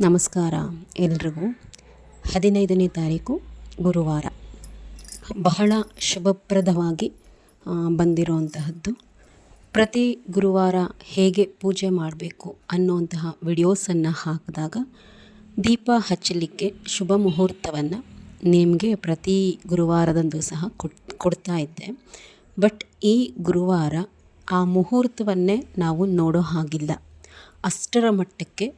ನಮಸ್ಕಾರ ಎಲ್ರಿಗೂ. ಹದಿನೈದನೇ ತಾರೀಕು ಗುರುವಾರ. ಬಹಳ ಶುಭಪ್ರದವಾಗಿ ಬಂದಿರುವಂತಹದ್ದು ಪ್ರತಿ ಗುರುವಾರ ಹೇಗೆ ಪೂಜೆ ಮಾಡಬೇಕು ಅನ್ನುವಂತಹ ವಿಡಿಯೋಸನ್ನು ಹಾಕಿದಾಗ ದೀಪ ಹಚ್ಚಲಿಕ್ಕೆ ಶುಭ ಮುಹೂರ್ತವನ್ನು ನಿಮಗೆ ಪ್ರತಿ ಗುರುವಾರದಂದು ಸಹ ಕೊಡ್ತಾ ಇದ್ದೆ. ಬಟ್ ಈ ಗುರುವಾರ ಆ ಮುಹೂರ್ತವನ್ನೇ ನಾವು ನೋಡೋ ಹಾಗಿಲ್ಲ. ಅಷ್ಟರ ಮಟ್ಟಕ್ಕೆ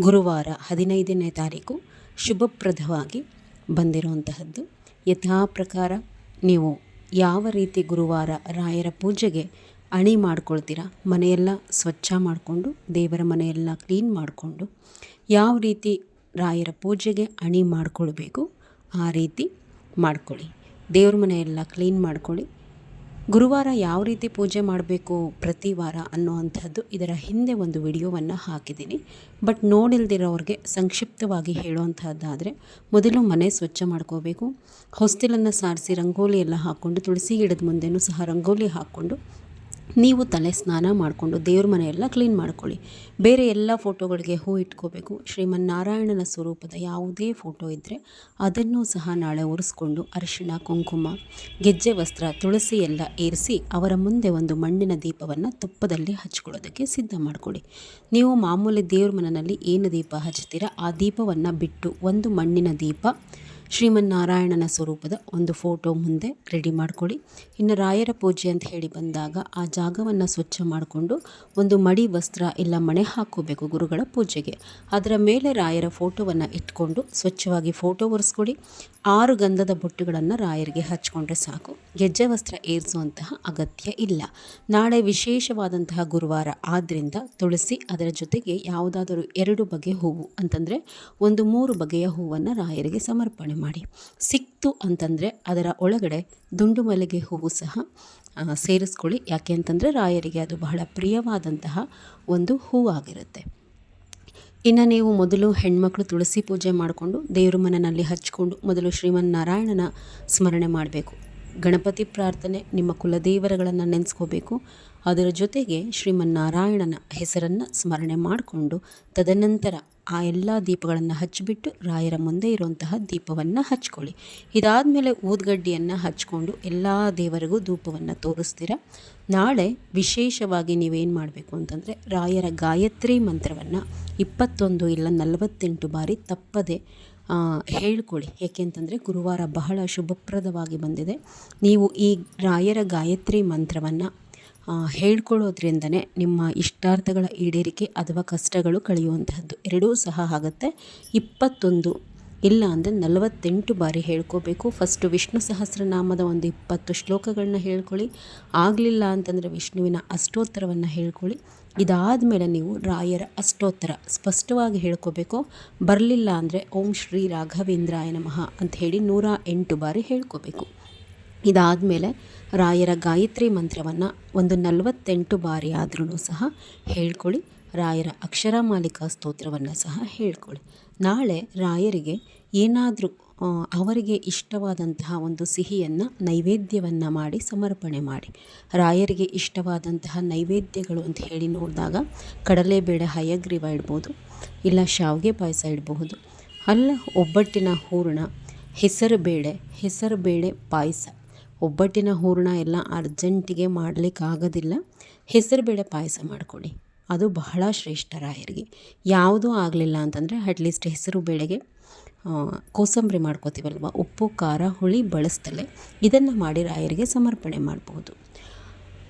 ಗುರುವಾರ ಹದಿನೈದನೇ ತಾರೀಕು ಶುಭಪ್ರದವಾಗಿ ಬಂದಿರುವಂತಹದ್ದು. ಯಥಾ ಪ್ರಕಾರ ನೀವು ಯಾವ ರೀತಿ ಗುರುವಾರ ರಾಯರ ಪೂಜೆಗೆ ಅಣಿ ಮಾಡ್ಕೊಳ್ತೀರಾ? ಮನೆಯೆಲ್ಲ ಸ್ವಚ್ಛ ಮಾಡಿಕೊಂಡು, ದೇವರ ಮನೆಯೆಲ್ಲ ಕ್ಲೀನ್ ಮಾಡಿಕೊಂಡು ಯಾವ ರೀತಿ ರಾಯರ ಪೂಜೆಗೆ ಅಣಿ ಮಾಡಿಕೊಳ್ಬೇಕು? ಆ ರೀತಿ ಮಾಡ್ಕೊಳ್ಳಿ. ದೇವ್ರ ಮನೆಯೆಲ್ಲ ಕ್ಲೀನ್ ಮಾಡ್ಕೊಳ್ಳಿ. ಗುರುವಾರ ಯಾವ ರೀತಿ ಪೂಜೆ ಮಾಡಬೇಕು ಪ್ರತಿ ವಾರ ಅನ್ನುವಂಥದ್ದು ಇದರ ಹಿಂದೆ ಒಂದು ವಿಡಿಯೋವನ್ನು ಹಾಕಿದ್ದೀನಿ. ಬಟ್ ನೋಡಿಲ್ದಿರೋರಿಗೆ ಸಂಕ್ಷಿಪ್ತವಾಗಿ ಹೇಳುವಂಥದ್ದಾದರೆ, ಮೊದಲು ಮನೆ ಸ್ವಚ್ಛ ಮಾಡ್ಕೋಬೇಕು. ಹೊಸ್ತಿಲನ್ನು ಸಾರಿಸಿ ರಂಗೋಲಿ ಎಲ್ಲ ಹಾಕ್ಕೊಂಡು, ತುಳಸಿ ಗಿಡದ ಮುಂದೆನೂ ಸಹ ರಂಗೋಲಿ ಹಾಕ್ಕೊಂಡು ನೀವು ತಲೆ ಸ್ನಾನ ಮಾಡಿಕೊಂಡು ದೇವ್ರ ಮನೆಯೆಲ್ಲ ಕ್ಲೀನ್ ಮಾಡ್ಕೊಳ್ಳಿ. ಬೇರೆ ಎಲ್ಲ ಫೋಟೋಗಳಿಗೆ ಹೂ ಇಟ್ಕೋಬೇಕು. ಶ್ರೀಮನ್ನಾರಾಯಣನ ಸ್ವರೂಪದ ಯಾವುದೇ ಫೋಟೋ ಇದ್ದರೆ ಅದನ್ನು ಸಹ ನಾಳೆ ಒರೆಸ್ಕೊಂಡು ಅರಿಶಿಣ, ಕುಂಕುಮ, ಗೆಜ್ಜೆ, ವಸ್ತ್ರ, ತುಳಸಿ ಎಲ್ಲ ಏರಿಸಿ ಅವರ ಮುಂದೆ ಒಂದು ಮಣ್ಣಿನ ದೀಪವನ್ನು ತುಪ್ಪದಲ್ಲಿ ಹಚ್ಕೊಳ್ಳೋದಕ್ಕೆ ಸಿದ್ಧ ಮಾಡಿಕೊಳ್ಳಿ. ನೀವು ಮಾಮೂಲಿ ದೇವ್ರ ಮನೆಯಲ್ಲಿ ಏನು ದೀಪ ಹಚ್ತೀರಾ ಆ ದೀಪವನ್ನು ಬಿಟ್ಟು ಒಂದು ಮಣ್ಣಿನ ದೀಪ ಶ್ರೀಮನ್ನಾರಾಯಣನ ಸ್ವರೂಪದ ಒಂದು ಫೋಟೋ ಮುಂದೆ ರೆಡಿ ಮಾಡ್ಕೊಳ್ಳಿ. ಇನ್ನು ರಾಯರ ಪೂಜೆ ಅಂತ ಹೇಳಿ ಬಂದಾಗ ಆ ಜಾಗವನ್ನು ಸ್ವಚ್ಛ ಮಾಡಿಕೊಂಡು ಒಂದು ಮಡಿ ವಸ್ತ್ರ ಇಲ್ಲ ಮಣೆ ಹಾಕೋಬೇಕು ಗುರುಗಳ ಪೂಜೆಗೆ. ಅದರ ಮೇಲೆ ರಾಯರ ಫೋಟೋವನ್ನು ಇಟ್ಕೊಂಡು ಸ್ವಚ್ಛವಾಗಿ ಫೋಟೋ ಒರೆಸ್ಕೊಳ್ಳಿ. ಆರು ಗಂಧದ ಬೊಟ್ಟುಗಳನ್ನು ರಾಯರಿಗೆ ಹಚ್ಕೊಂಡ್ರೆ ಸಾಕು. ಗೆಜ್ಜೆ ವಸ್ತ್ರ ಏರಿಸುವಂತಹ ಅಗತ್ಯ ಇಲ್ಲ. ನಾಳೆ ವಿಶೇಷವಾದಂತಹ ಗುರುವಾರ ಆದ್ದರಿಂದ ತುಳಸಿ ಅದರ ಜೊತೆಗೆ ಯಾವುದಾದರೂ ಎರಡು ಬಗೆ ಹೂವು ಅಂತಂದರೆ ಒಂದು ಮೂರು ಬಗೆಯ ಹೂವನ್ನು ರಾಯರಿಗೆ ಸಮರ್ಪಣೆ ಮಾಡಿ. ಸಿಕ್ತು ಅಂತಂದರೆ ಅದರ ಒಳಗಡೆ ದುಂಡು ಮಲ್ಲಿಗೆ ಹೂವು ಸಹ ಸೇರಿಸ್ಕೊಳ್ಳಿ. ಯಾಕೆ ಅಂತಂದರೆ ರಾಯರಿಗೆ ಅದು ಬಹಳ ಪ್ರಿಯವಾದಂತಹ ಒಂದು ಹೂವಾಗಿರುತ್ತೆ. ಇನ್ನು ನೀವು ಮೊದಲು ಹೆಣ್ಮಕ್ಳು ತುಳಸಿ ಪೂಜೆ ಮಾಡಿಕೊಂಡು ದೇವ್ರ ಮನೆಯಲ್ಲಿ ಹಚ್ಕೊಂಡು ಮೊದಲು ಶ್ರೀಮನ್ನಾರಾಯಣನ ಸ್ಮರಣೆ ಮಾಡಬೇಕು. ಗಣಪತಿ ಪ್ರಾರ್ಥನೆ ನಿಮ್ಮ ಕುಲದೇವರುಗಳನ್ನು ನೆನೆಸ್ಕೋಬೇಕು. ಅದರ ಜೊತೆಗೆ ಶ್ರೀಮನ್ನಾರಾಯಣನ ಹೆಸರನ್ನು ಸ್ಮರಣೆ ಮಾಡಿಕೊಂಡು ತದನಂತರ ಆ ಎಲ್ಲ ದೀಪಗಳನ್ನು ಹಚ್ಚಿಬಿಟ್ಟು ರಾಯರ ಮುಂದೆ ಇರುವಂತಹ ದೀಪವನ್ನು ಹಚ್ಕೊಳ್ಳಿ. ಇದಾದಮೇಲೆ ಊದ್ಗಡ್ಡಿಯನ್ನು ಹಚ್ಕೊಂಡು ಎಲ್ಲ ದೇವರಿಗೂ ಧೂಪವನ್ನು ತೋರಿಸ್ತೀರ. ನಾಳೆ ವಿಶೇಷವಾಗಿ ನೀವೇನು ಮಾಡಬೇಕು ಅಂತಂದರೆ ರಾಯರ ಗಾಯತ್ರಿ ಮಂತ್ರವನ್ನು ಇಪ್ಪತ್ತೊಂದು ಇಲ್ಲ ನಲವತ್ತೆಂಟು ಬಾರಿ ತಪ್ಪದೆ ಹೇಳ್ಕೊಳ್ಳಿ. ಏಕೆಂತಂದರೆ ಗುರುವಾರ ಬಹಳ ಶುಭಪ್ರದವಾಗಿ ಬಂದಿದೆ. ನೀವು ಈ ರಾಯರ ಗಾಯತ್ರಿ ಮಂತ್ರವನ್ನು ಹೇಳ್ಕೊಳ್ಳೋದ್ರಿಂದನೇ ನಿಮ್ಮ ಇಷ್ಟಾರ್ಥಗಳ ಈಡೇರಿಕೆ ಅಥವಾ ಕಷ್ಟಗಳು ಕಳೆಯುವಂತಹದ್ದು. ಎರಡೂ ಸಹ ಆಗುತ್ತೆ. ಇಪ್ಪತ್ತೊಂದು ಇಲ್ಲ ಅಂದರೆ ನಲವತ್ತೆಂಟು ಬಾರಿ ಹೇಳ್ಕೋಬೇಕು. ಫಸ್ಟು ವಿಷ್ಣು ಸಹಸ್ರನಾಮದ ಒಂದು ಇಪ್ಪತ್ತು ಶ್ಲೋಕಗಳನ್ನ ಹೇಳ್ಕೊಳ್ಳಿ. ಆಗಲಿಲ್ಲ ಅಂತಂದರೆ ವಿಷ್ಣುವಿನ ಅಷ್ಟೋತ್ತರವನ್ನು ಹೇಳ್ಕೊಳ್ಳಿ. ಇದಾದ ಮೇಲೆ ನೀವು ರಾಯರ ಅಷ್ಟೋತ್ತರ ಸ್ಪಷ್ಟವಾಗಿ ಹೇಳ್ಕೋಬೇಕು. ಬರಲಿಲ್ಲ ಅಂದರೆ ಓಂ ಶ್ರೀ ರಾಘವೇಂದ್ರಾಯ ನಮಃ ಅಂತ ಹೇಳಿ ನೂರ ಎಂಟು ಬಾರಿ ಹೇಳ್ಕೋಬೇಕು. ಇದಾದಮೇಲೆ ರಾಯರ ಗಾಯತ್ರಿ ಮಂತ್ರವನ್ನು ಒಂದು ನಲವತ್ತೆಂಟು ಬಾರಿ ಆದ್ರೂ ಸಹ ಹೇಳ್ಕೊಳ್ಳಿ. ರಾಯರ ಅಕ್ಷರ ಮಾಲಿಕಾ ಸ್ತೋತ್ರವನ್ನು ಸಹ ಹೇಳ್ಕೊಳ್ಳಿ. ನಾಳೆ ರಾಯರಿಗೆ ಏನಾದರೂ ಅವರಿಗೆ ಇಷ್ಟವಾದಂತಹ ಒಂದು ಸಿಹಿಯನ್ನು, ನೈವೇದ್ಯವನ್ನು ಮಾಡಿ ಸಮರ್ಪಣೆ ಮಾಡಿ. ರಾಯರಿಗೆ ಇಷ್ಟವಾದಂತಹ ನೈವೇದ್ಯಗಳು ಅಂತ ಹೇಳಿ ನೋಡಿದಾಗ ಕಡಲೆಬೇಳೆ ಹಯಗ್ರೀವ ಇಡ್ಬೋದು, ಇಲ್ಲ ಶಾವಿಗೆ ಪಾಯಸ ಇಡಬಹುದು, ಅಲ್ಲ ಒಬ್ಬಟ್ಟಿನ ಹೂರಣ, ಹೆಸರು ಬೇಳೆ ಹೆಸರು ಬೇಳೆ ಪಾಯಸ ಒಬ್ಬಟ್ಟಿನ ಹೂರಣ ಎಲ್ಲ ಅರ್ಜೆಂಟಿಗೆ ಮಾಡಲಿಕ್ಕಾಗೋದಿಲ್ಲ. ಹೆಸರುಬೇಳೆ ಪಾಯಸ ಮಾಡಿಕೊಡಿ ಅದು ಬಹಳ ಶ್ರೇಷ್ಠ ರಾಯರಿಗೆ. ಯಾವುದೂ ಆಗಲಿಲ್ಲ ಅಂತಂದರೆ ಅಟ್ಲೀಸ್ಟ್ ಹೆಸರು ಬೇಳೆಗೆ ಕೋಸಂಬರಿ ಮಾಡ್ಕೋತೀವಲ್ವ? ಉಪ್ಪು, ಖಾರ, ಹುಳಿ ಬಳಸ್ತಲೇ ಇದನ್ನು ಮಾಡಿ ರಾಯರಿಗೆ ಸಮರ್ಪಣೆ ಮಾಡ್ಬೋದು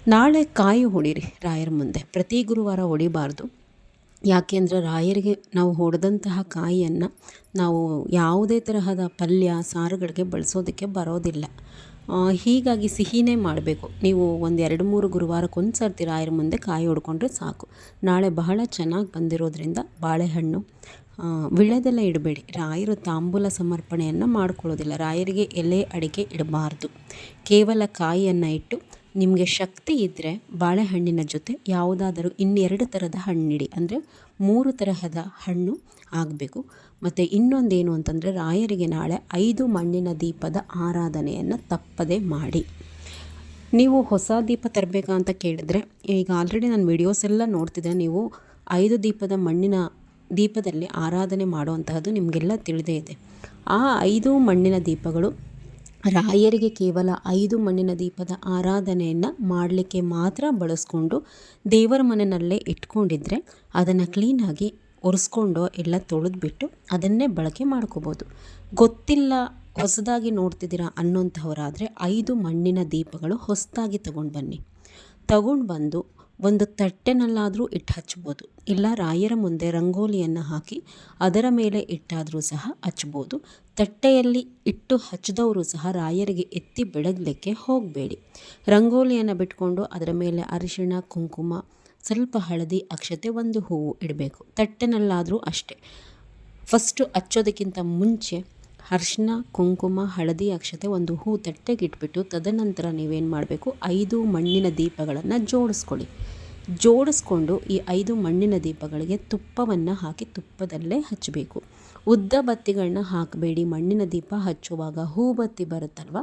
ನಾಳೆ ಕಾಯಿ ಹೊಡಿರಿ ರಾಯರ ಮುಂದೆ. ಪ್ರತಿ ಗುರುವಾರ ಹೊಡಿಬಾರ್ದು. ಯಾಕೆಂದರೆ ರಾಯರಿಗೆ ನಾವು ಹೊಡೆದಂತಹ ಕಾಯಿಯನ್ನು ನಾವು ಯಾವುದೇ ತರಹದ ಪಲ್ಯ, ಸಾರುಗಳಿಗೆ ಬಳಸೋದಕ್ಕೆ ಬರೋದಿಲ್ಲ. ಹೀಗಾಗಿ ಸಿಹಿನೇ ಮಾಡಬೇಕು. ನೀವು ಒಂದು ಎರಡು ಮೂರು ಗುರುವಾರಕ್ಕೊಂದು ಸರ್ತಿ ರಾಯರ ಮುಂದೆ ಕಾಯಿ ಹೊಡ್ಕೊಂಡ್ರೆ ಸಾಕು. ನಾಳೆ ಬಹಳ ಚೆನ್ನಾಗಿ ಬಂದಿರೋದ್ರಿಂದ ಬಾಳೆಹಣ್ಣು ವಿಳೆದೆಲ್ಲ ವಿಳೆದೆಲೆ ಇಡಬೇಡಿ. ರಾಯರು ತಾಂಬೂಲ ಸಮರ್ಪಣೆಯನ್ನು ಮಾಡ್ಕೊಳ್ಳೋದಿಲ್ಲ. ರಾಯರಿಗೆ ಎಲೆ ಅಡಿಕೆ ಇಡಬಾರ್ದು. ಕೇವಲ ಕಾಯಿಯನ್ನು ಇಟ್ಟು ನಿಮಗೆ ಶಕ್ತಿ ಇದ್ದರೆ ಬಾಳೆಹಣ್ಣಿನ ಜೊತೆ ಯಾವುದಾದರೂ ಇನ್ನೆರಡು ಥರದ ಹಣ್ಣಿಡಿ. ಅಂದರೆ ಮೂರು ತರಹದ ಹಣ್ಣು ಆಗಬೇಕು. ಮತ್ತು ಇನ್ನೊಂದೇನು ಅಂತಂದರೆ ರಾಯರಿಗೆ ನಾಳೆ ಐದು ಮಣ್ಣಿನ ದೀಪದ ಆರಾಧನೆಯನ್ನು ತಪ್ಪದೆ ಮಾಡಿ. ನೀವು ಹೊಸ ದೀಪ ತರಬೇಕಾ ಅಂತ ಕೇಳಿದ್ರೆ, ಈಗ ಆಲ್ರೆಡಿ ನಾನು ವಿಡಿಯೋಸ್ ಎಲ್ಲ ನೋಡ್ತಿದ್ದೆ. ನೀವು ಐದು ದೀಪದ ಮಣ್ಣಿನ ದೀಪದಲ್ಲಿ ಆರಾಧನೆ ಮಾಡುವಂತಹದ್ದು ನಿಮಗೆಲ್ಲ ತಿಳಿದೇ ಇದೆ. ಆ ಐದು ಮಣ್ಣಿನ ದೀಪಗಳು ರಾಯರಿಗೆ ಕೇವಲ ಐದು ಮಣ್ಣಿನ ದೀಪದ ಆರಾಧನೆಯನ್ನು ಮಾಡಲಿಕ್ಕೆ ಮಾತ್ರ ಬಳಸ್ಕೊಂಡು ದೇವರ ಮನೆಯಲ್ಲೇ ಇಟ್ಕೊಂಡಿದ್ರೆ ಅದನ್ನು ಕ್ಲೀನಾಗಿ ಒರೆಸ್ಕೊಂಡು ಎಲ್ಲ ತೊಳೆದ್ಬಿಟ್ಟು ಅದನ್ನೇ ಬಳಕೆ ಮಾಡ್ಕೋಬೋದು. ಗೊತ್ತಿಲ್ಲ ಹೊಸದಾಗಿ ನೋಡ್ತಿದ್ದೀರಾ ಅನ್ನೋಂಥವರಾದರೆ ಐದು ಮಣ್ಣಿನ ದೀಪಗಳು ಹೊಸದಾಗಿ ತಗೊಂಡು ಬನ್ನಿ. ತಗೊಂಡು ಬಂದು ಒಂದು ತಟ್ಟೆನಲ್ಲಾದರೂ ಇಟ್ಟು ಹಚ್ಬೋದು. ಇಲ್ಲ ರಾಯರ ಮುಂದೆ ರಂಗೋಲಿಯನ್ನು ಹಾಕಿ ಅದರ ಮೇಲೆ ಇಟ್ಟಾದರೂ ಸಹ ಹಚ್ಬೋದು. ತಟ್ಟೆಯಲ್ಲಿ ಇಟ್ಟು ಹಚ್ಚಿದವರು ಸಹ ರಾಯರಿಗೆ ಎತ್ತಿ ಬೆಳಗಲಿಕ್ಕೆ ಹೋಗಬೇಡಿ. ರಂಗೋಲಿಯನ್ನು ಬಿಟ್ಕೊಂಡು ಅದರ ಮೇಲೆ ಅರಿಶಿಣ, ಕುಂಕುಮ, ಸ್ವಲ್ಪ ಹಳದಿ ಅಕ್ಷತೆ ಒಂದು ಹೂವು ಇಡಬೇಕು. ತಟ್ಟೆನಲ್ಲಾದರೂ ಅಷ್ಟೇ. ಫಸ್ಟು ಹಚ್ಚೋದಕ್ಕಿಂತ ಮುಂಚೆ ಅರಿಶಿನ ಕುಂಕುಮ, ಹಳದಿ ಅಕ್ಷತೆ ಒಂದು ಹೂ ತಟ್ಟೆಗೆ ಇಟ್ಬಿಟ್ಟು ತದನಂತರ ನೀವೇನು ಮಾಡಬೇಕು? ಐದು ಮಣ್ಣಿನ ದೀಪಗಳನ್ನು ಜೋಡಿಸ್ಕೊಳ್ಳಿ. ಜೋಡಿಸ್ಕೊಂಡು ಈ ಐದು ಮಣ್ಣಿನ ದೀಪಗಳಿಗೆ ತುಪ್ಪವನ್ನು ಹಾಕಿ ತುಪ್ಪದಲ್ಲೇ ಹಚ್ಚಬೇಕು ಉದ್ದ ಬತ್ತಿಗಳನ್ನ ಹಾಕಬೇಡಿ. ಮಣ್ಣಿನ ದೀಪ ಹಚ್ಚುವಾಗ ಹೂ ಬತ್ತಿ ಬರುತ್ತಲ್ವ?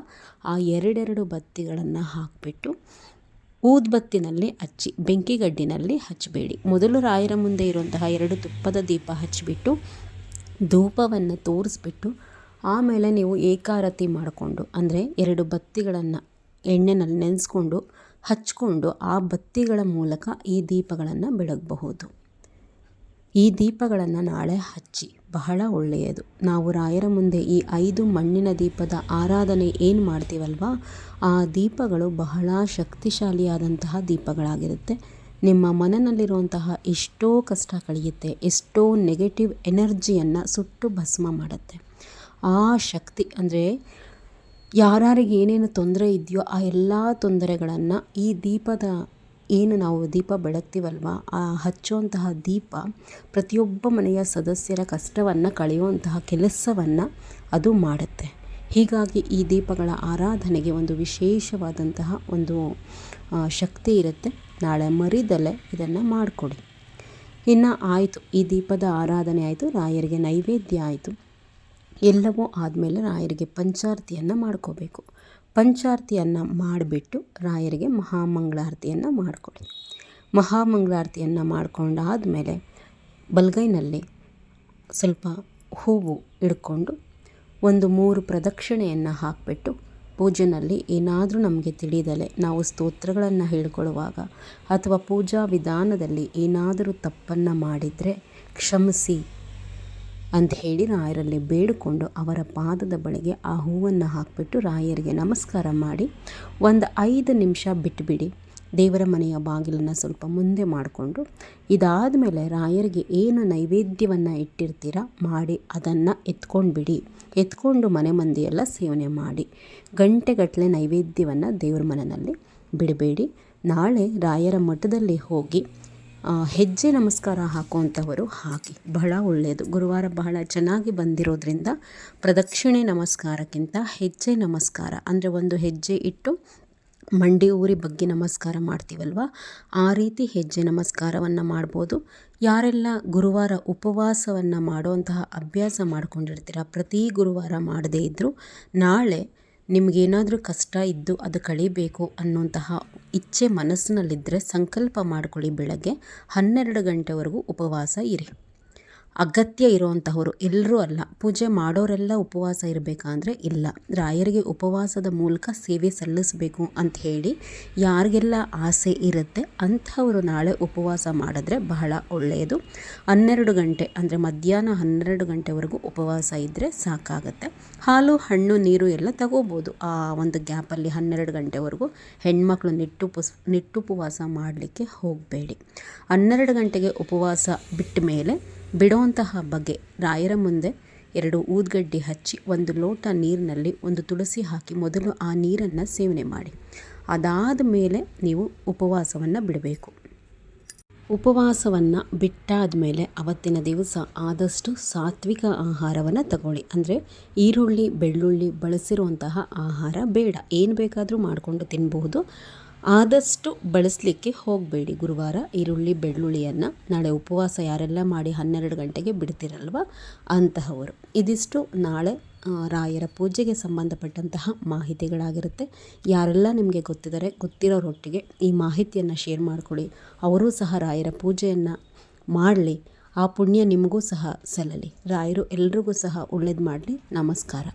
ಆ ಎರಡೆರಡು ಬತ್ತಿಗಳನ್ನು ಹಾಕಿಬಿಟ್ಟು ಊದ್ಬತ್ತಿನಲ್ಲಿ ಹಚ್ಚಿ ಬೆಂಕಿಗಡ್ಡಿನಲ್ಲಿ ಹಚ್ಚಬೇಡಿ ಮೊದಲು ರಾಯರ ಮುಂದೆ ಇರುವಂತಹ ಎರಡು ತುಪ್ಪದ ದೀಪ ಹಚ್ಚಿಬಿಟ್ಟು ಧೂಪವನ್ನು ತೋರಿಸ್ಬಿಟ್ಟು ಆಮೇಲೆ ನೀವು ಏಕಾರತಿ ಮಾಡಿಕೊಂಡು, ಅಂದರೆ ಎರಡು ಬತ್ತಿಗಳನ್ನು ಎಣ್ಣೆನಲ್ಲಿ ನೆನೆಸ್ಕೊಂಡು ಹಚ್ಕೊಂಡು ಆ ಬತ್ತಿಗಳ ಮೂಲಕ ಈ ದೀಪಗಳನ್ನು ಬೆಳಗಬಹುದು. ಈ ದೀಪಗಳನ್ನು ನಾಳೆ ಹಚ್ಚಿ, ಬಹಳ ಒಳ್ಳೆಯದು. ನಾವು ರಾಯರ ಮುಂದೆ ಈ ಐದು ಮಣ್ಣಿನ ದೀಪದ ಆರಾಧನೆ ಏನು ಮಾಡ್ತೀವಲ್ವ? ಆ ದೀಪಗಳು ಬಹಳ ಶಕ್ತಿಶಾಲಿಯಾದಂತಹ ದೀಪಗಳಾಗಿರುತ್ತೆ. ನಿಮ್ಮ ಮನನಲ್ಲಿರುವಂತಹ ಎಷ್ಟೋ ಕಷ್ಟ ಕಳೆಯುತ್ತೆ, ಎಷ್ಟೋ ನೆಗೆಟಿವ್ ಎನರ್ಜಿಯನ್ನು ಸುಟ್ಟು ಭಸ್ಮ ಮಾಡುತ್ತೆ. ಆ ಶಕ್ತಿ ಅಂದರೆ ಯಾರ್ಯಾರಿಗೆ ಏನೇನು ತೊಂದರೆ ಇದೆಯೋ ಆ ಎಲ್ಲ ತೊಂದರೆಗಳನ್ನು ಈ ದೀಪದ ಏನು ನಾವು ದೀಪ ಬೆಳಗ್ತೀವಲ್ವ ಆ ಹಚ್ಚುವಂತಹ ದೀಪ ಪ್ರತಿಯೊಬ್ಬ ಮನೆಯ ಸದಸ್ಯರ ಕಷ್ಟವನ್ನು ಕಳೆಯುವಂತಹ ಕೆಲಸವನ್ನು ಅದು ಮಾಡುತ್ತೆ. ಹೀಗಾಗಿ ಈ ದೀಪಗಳ ಆರಾಧನೆಗೆ ಒಂದು ವಿಶೇಷವಾದಂತಹ ಒಂದು ಶಕ್ತಿ ಇರುತ್ತೆ. ನಾಳೆ ಮರಿದಲೆ ಇದನ್ನು ಮಾಡಿಕೊಡಿ. ಇನ್ನು ಆಯಿತು, ಈ ದೀಪದ ಆರಾಧನೆ ಆಯಿತು. ರಾಯರಿಗೆ ನೈವೇದ್ಯ ಆಯಿತು. ಎಲ್ಲವೂ ಆದಮೇಲೆ ರಾಯರಿಗೆ ಪಂಚಾರತಿಯನ್ನು ಮಾಡ್ಕೋಬೇಕು. ಪಂಚಾರತಿಯನ್ನು ಮಾಡಿಬಿಟ್ಟು ರಾಯರಿಗೆ ಮಹಾಮಂಗಳಾರತಿಯನ್ನು ಮಾಡಿಕೊಡಿ. ಮಹಾಮಂಗಳಾರತಿಯನ್ನು ಮಾಡ್ಕೊಂಡಾದಮೇಲೆ ಬಲಗೈನಲ್ಲಿ ಸ್ವಲ್ಪ ಹೂವು ಇಡ್ಕೊಂಡು ಒಂದು ಮೂರು ಪ್ರದಕ್ಷಿಣೆಯನ್ನು ಹಾಕಿಬಿಟ್ಟು ಪೂಜೆನಲ್ಲಿ ಏನಾದರೂ ನಮಗೆ ತಿಳಿದಲೆ ನಾವು ಸ್ತೋತ್ರಗಳನ್ನು ಹೇಳ್ಕೊಳ್ಳುವಾಗ ಅಥವಾ ಪೂಜಾ ವಿಧಾನದಲ್ಲಿ ಏನಾದರೂ ತಪ್ಪನ್ನು ಮಾಡಿದರೆ ಕ್ಷಮಿಸಿ ಅಂತ ಹೇಳಿ ರಾಯರಲ್ಲಿ ಬೇಡಿಕೊಂಡು ಅವರ ಪಾದದ ಬಳಿಗೆ ಆ ಹೂವನ್ನು ಹಾಕಿಬಿಟ್ಟು ರಾಯರಿಗೆ ನಮಸ್ಕಾರ ಮಾಡಿ ಒಂದು ಐದು ನಿಮಿಷ ಬಿಟ್ಟುಬಿಡಿ ದೇವರ ಮನೆಯ ಬಾಗಿಲನ್ನು ಸ್ವಲ್ಪ ಮುಂದೆ ಮಾಡಿಕೊಂಡು ಇದಾದ ಮೇಲೆ ರಾಯರಿಗೆ ಏನು ನೈವೇದ್ಯವನ್ನು ಇಟ್ಟಿರ್ತೀರ ಮಾಡಿ ಅದನ್ನು ಎತ್ಕೊಂಡು ಬಿಡಿ ಎತ್ಕೊಂಡು ಮನೆ ಮಂದಿಯೆಲ್ಲ ಸೇವನೆ ಮಾಡಿ. ಗಂಟೆಗಟ್ಟಲೆ ನೈವೇದ್ಯವನ್ನು ದೇವರ ಮನೆಯಲ್ಲಿ ಬಿಡಬೇಡಿ. ನಾಳೆ ರಾಯರ ಮಠದಲ್ಲಿ ಹೋಗಿ ಹೆಜ್ಜೆ ನಮಸ್ಕಾರ ಹಾಕುವಂಥವರು ಹಾಕಿ ಬಹಳ ಒಳ್ಳೆಯದು. ಗುರುವಾರ ಬಹಳ ಚೆನ್ನಾಗಿ ಬಂದಿರೋದ್ರಿಂದ ಪ್ರದಕ್ಷಿಣೆ ನಮಸ್ಕಾರಕ್ಕಿಂತ ಹೆಜ್ಜೆ ನಮಸ್ಕಾರ, ಅಂದರೆ ಒಂದು ಹೆಜ್ಜೆ ಇಟ್ಟು ಮಂಡಿ ಊರಿ ಬಗ್ಗೆ ನಮಸ್ಕಾರ ಮಾಡ್ತೀವಲ್ವ? ಆ ರೀತಿ ಹೆಜ್ಜೆ ನಮಸ್ಕಾರವನ್ನು ಮಾಡ್ಬೋದು. ಯಾರೆಲ್ಲ ಗುರುವಾರ ಉಪವಾಸವನ್ನು ಮಾಡುವಂತಹ ಅಭ್ಯಾಸ ಮಾಡ್ಕೊಂಡಿರ್ತೀರ, ಪ್ರತಿ ಗುರುವಾರ ಮಾಡದೇ ಇದ್ದರೂ ನಾಳೆ ನಿಮಗೇನಾದರೂ ಕಷ್ಟ ಇದ್ದು ಅದು ಕಳೀಬೇಕು ಅನ್ನುವಂತಹ ಇಚ್ಛೆ ಮನಸ್ಸಿನಲ್ಲಿದ್ದರೆ ಸಂಕಲ್ಪ ಮಾಡ್ಕೊಳ್ಳಿ ಬೆಳಗ್ಗೆ ಹನ್ನೆರಡು ಗಂಟೆವರೆಗೂ ಉಪವಾಸ ಇರಿ. ಅಗತ್ಯ ಇರುವಂತಹವರು ಎಲ್ಲರೂ ಅಲ್ಲ. ಪೂಜೆ ಮಾಡೋರೆಲ್ಲ ಉಪವಾಸ ಇರಬೇಕಂದ್ರೆ ಇಲ್ಲ. ರಾಯರಿಗೆ ಉಪವಾಸದ ಮೂಲಕ ಸೇವೆ ಸಲ್ಲಿಸಬೇಕು ಅಂತ ಹೇಳಿ ಯಾರಿಗೆಲ್ಲ ಆಸೆ ಇರುತ್ತೆ ಅಂಥವರು ನಾಳೆ ಉಪವಾಸ ಮಾಡಿದ್ರೆ ಬಹಳ ಒಳ್ಳೆಯದು. ಹನ್ನೆರಡು ಗಂಟೆ ಅಂದರೆ ಮಧ್ಯಾಹ್ನ ಹನ್ನೆರಡು ಗಂಟೆವರೆಗೂ ಉಪವಾಸ ಇದ್ದರೆ ಸಾಕಾಗುತ್ತೆ. ಹಾಲು, ಹಣ್ಣು, ನೀರು ಎಲ್ಲ ತಗೋಬೋದು. ಆ ಒಂದು ಗ್ಯಾಪಲ್ಲಿ ಹನ್ನೆರಡು ಗಂಟೆವರೆಗೂ ಹೆಣ್ಮಕ್ಳು ನಿಟ್ಟುಪುಸ್ ನಿಟ್ಟುಪವಾಸ ಮಾಡಲಿಕ್ಕೆ ಹೋಗಬೇಡಿ. ಹನ್ನೆರಡು ಗಂಟೆಗೆ ಉಪವಾಸ ಬಿಟ್ಟ ಮೇಲೆ ಬಿಡುವಂತಹ ಬಗೆ ರಾಯರ ಮುಂದೆ ಎರಡು ಊದ್ಗಡ್ಡಿ ಹಚ್ಚಿ ಒಂದು ಲೋಟ ನೀರಿನಲ್ಲಿ ಒಂದು ತುಳಸಿ ಹಾಕಿ ಮೊದಲು ಆ ನೀರನ್ನು ಸೇವನೆ ಮಾಡಿ. ಅದಾದ ಮೇಲೆ ನೀವು ಉಪವಾಸವನ್ನು ಬಿಡಬೇಕು. ಉಪವಾಸವನ್ನು ಬಿಟ್ಟಾದ ಮೇಲೆ ಅವತ್ತಿನ ದಿವಸ ಆದಷ್ಟು ಸಾತ್ವಿಕ ಆಹಾರವನ್ನು ತಗೊಳ್ಳಿ. ಅಂದರೆ ಈರುಳ್ಳಿ, ಬೆಳ್ಳುಳ್ಳಿ ಬಳಸಿರುವಂತಹ ಆಹಾರ ಬೇಡ. ಏನು ಬೇಕಾದರೂ ಮಾಡಿಕೊಂಡು ತಿನ್ನಬಹುದು ಆದಷ್ಟು ಬಳಸಲಿಕ್ಕೆ ಹೋಗಬೇಡಿ. ಗುರುವಾರ ಈರುಳ್ಳಿ, ಬೆಳ್ಳುಳ್ಳಿಯನ್ನು ನಾಳೆ ಉಪವಾಸ ಯಾರೆಲ್ಲ ಮಾಡಿ ಹನ್ನೆರಡು ಗಂಟೆಗೆ ಬಿಡ್ತಿರಲ್ವ? ಅಂತಹವರು. ಇದಿಷ್ಟು ನಾಳೆ ರಾಯರ ಪೂಜೆಗೆ ಸಂಬಂಧಪಟ್ಟಂತಹ ಮಾಹಿತಿಗಳಾಗಿರುತ್ತೆ. ಯಾರೆಲ್ಲ ನಿಮಗೆ ಗೊತ್ತಿದ್ದಾರೆ, ಗೊತ್ತಿರೋರೊಟ್ಟಿಗೆ ಈ ಮಾಹಿತಿಯನ್ನು ಶೇರ್ ಮಾಡಿಕೊಳ್ಳಿ. ಅವರೂ ಸಹ ರಾಯರ ಪೂಜೆಯನ್ನು ಮಾಡಲಿ. ಆ ಪುಣ್ಯ ನಿಮಗೂ ಸಹ ಸಲ್ಲಲಿ. ರಾಯರು ಎಲ್ರಿಗೂ ಸಹ ಒಳ್ಳೇದು ಮಾಡಲಿ. ನಮಸ್ಕಾರ.